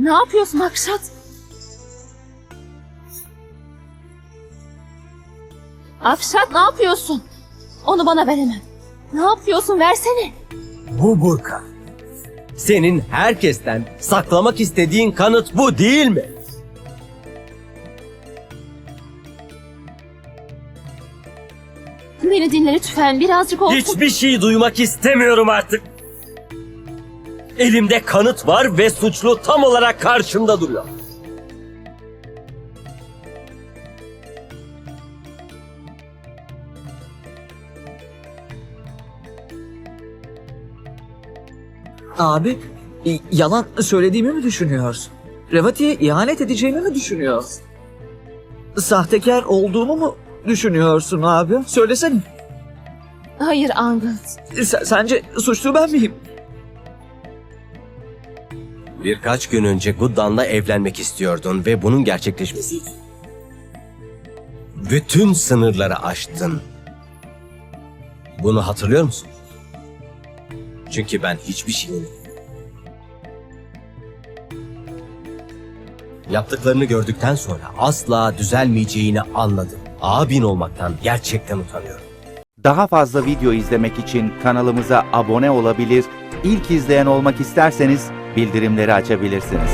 Ne yapıyorsun Akşat? Akşat ne yapıyorsun? Onu bana ver hemen. Ne yapıyorsun versene. Bu Burka. Senin herkesten saklamak istediğin kanıt bu değil mi? Beni dinle lütfen birazcık olsun. Hiçbir şey duymak istemiyorum artık. Elimde kanıt var ve suçlu tam olarak karşımda duruyor. Abi, y- yalan söylediğimi mi düşünüyorsun? Revati'ye ihanet edeceğimi mi düşünüyorsun? Sahtekar olduğumu mu düşünüyorsun abi? Söylesene. Hayır Angel. Sen- sence suçlu ben miyim? Birkaç gün önce Guddan'la evlenmek istiyordun ve bunun gerçekleşmesi bütün sınırları aştın. Bunu hatırlıyor musun? Çünkü ben hiçbir şeyin Yaptıklarını gördükten sonra asla düzelmeyeceğini anladım. Abin olmaktan gerçekten utanıyorum. Daha fazla video izlemek için kanalımıza abone olabilir, ilk izleyen olmak isterseniz bildirimleri açabilirsiniz.